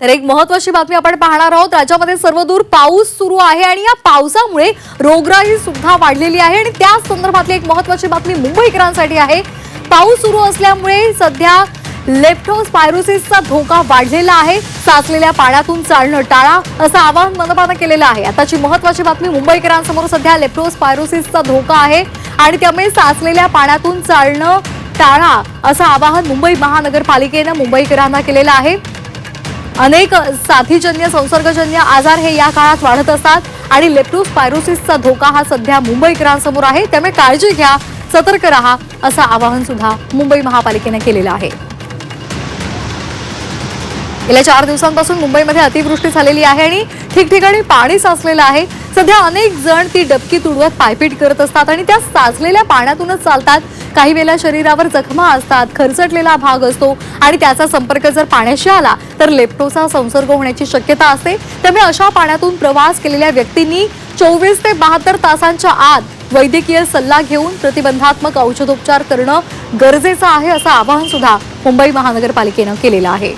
तर एक महत्वाची बातमी आपण पाहणार आहोत. राज्यामध्ये सर्वदूर पाऊस सुरू आहे आणि या पावसामुळे रोगराई सुद्धा वाढलेली आहे आणि त्या संदर्भातली एक महत्वाची बातमी मुंबईकरांसाठी आहे. पाऊस सुरू असल्यामुळे सध्या लेप्टोस्पायरोसिसचा धोका वाढलेला आहे. साचलेल्या पाण्यातून चालणं टाळा असं आवाहन मनपानं केलेलं आहे. आताची महत्वाची बातमी मुंबईकरांसमोर सध्या लेप्टोस्पायरोसिसचा धोका आहे आणि त्यामुळे साचलेल्या पाण्यातून चालणं टाळा असं आवाहन मुंबई महानगरपालिकेनं मुंबईकरांना केलेलं आहे. अनेक साथीजन्य संसर्गजन्य आजार हे या काळात वाढत असतात आणि लेप्टोस्पायरोसिसचा धोका हा सध्या मुंबईकरांसमोर आहे. त्यामुळे काळजी घ्या सतर्क राहा असं आवाहन सुद्धा मुंबई महापालिकेने केलेलं आहे. गेल्या चार दिवसांपासून मुंबईमध्ये अतिवृष्टी झालेली आहे आणि ठिकठिकाणी पाणी साचलेलं आहे. सध्या अनेक जण ती डबकी तुडवत पायपीट करत असतात आणि त्या साचलेल्या पाण्यातूनच चालतात. काही वेळेला शरीरावर जखमा असतात खरचटलेला भाग असतो आणि त्याचा संपर्क जर पाण्याशी आला तर लेप्टोचा संसर्ग होण्याची शक्यता असते. त्यामुळे अशा पाण्यातून प्रवास केलेल्या व्यक्तींनी चोवीस ते बहात्तर तासांच्या आत वैद्यकीय सल्ला घेऊन प्रतिबंधात्मक औषधोपचार करणं गरजेचं आहे असं आवाहन सुद्धा मुंबई महानगरपालिकेनं केलेलं आहे.